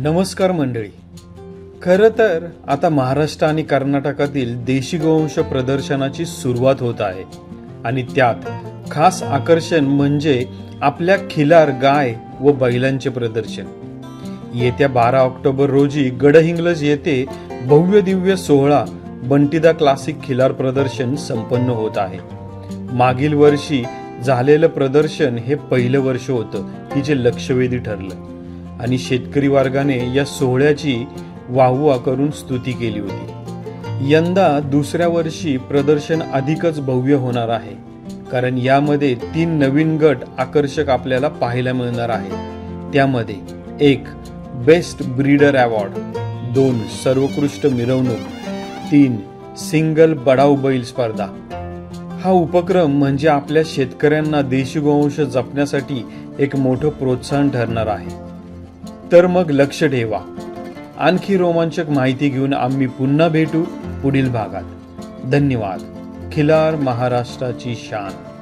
नमस्कार मंडळी. खरं तर आता महाराष्ट्र आणि कर्नाटकातील देशी गोवंश प्रदर्शनाची सुरुवात होत आहे. आणि त्यात खास आकर्षण म्हणजे आपल्या खिलार गाय व बैलांचे प्रदर्शन. येत्या बारा ऑक्टोबर रोजी गडहिंग्लज येथे भव्य दिव्य सोहळा बंटीदा क्लासिक खिलार प्रदर्शन संपन्न होत आहे. मागील वर्षी झालेलं प्रदर्शन हे पहिलं वर्ष होतं की जे लक्षवेधी ठरलं. आणि शेतकरी वर्गाने या सोहळ्याची वाहवा करून स्तुती केली होती. यंदा दुसऱ्या वर्षी प्रदर्शन अधिकच भव्य होणार आहे कारण यामध्ये तीन नवीन गट आकर्षक आपल्याला पाहायला मिळणार आहे त्यामध्ये एक बेस्ट ब्रीडर अवॉर्ड दोन सर्वोत्कृष्ट मिरवणूक तीन सिंगल बडाव बैल स्पर्धा. हा उपक्रम म्हणजे आपल्या शेतकऱ्यांना देशी गोवंश जपण्यासाठी एक मोठं प्रोत्साहन ठरणार आहे. तर मग लक्ष ठेवा. आणखी रोमांचक माहिती घेऊन आम्ही पुन्हा भेटू पुढील भागात. धन्यवाद. खिलार महाराष्ट्राची शान.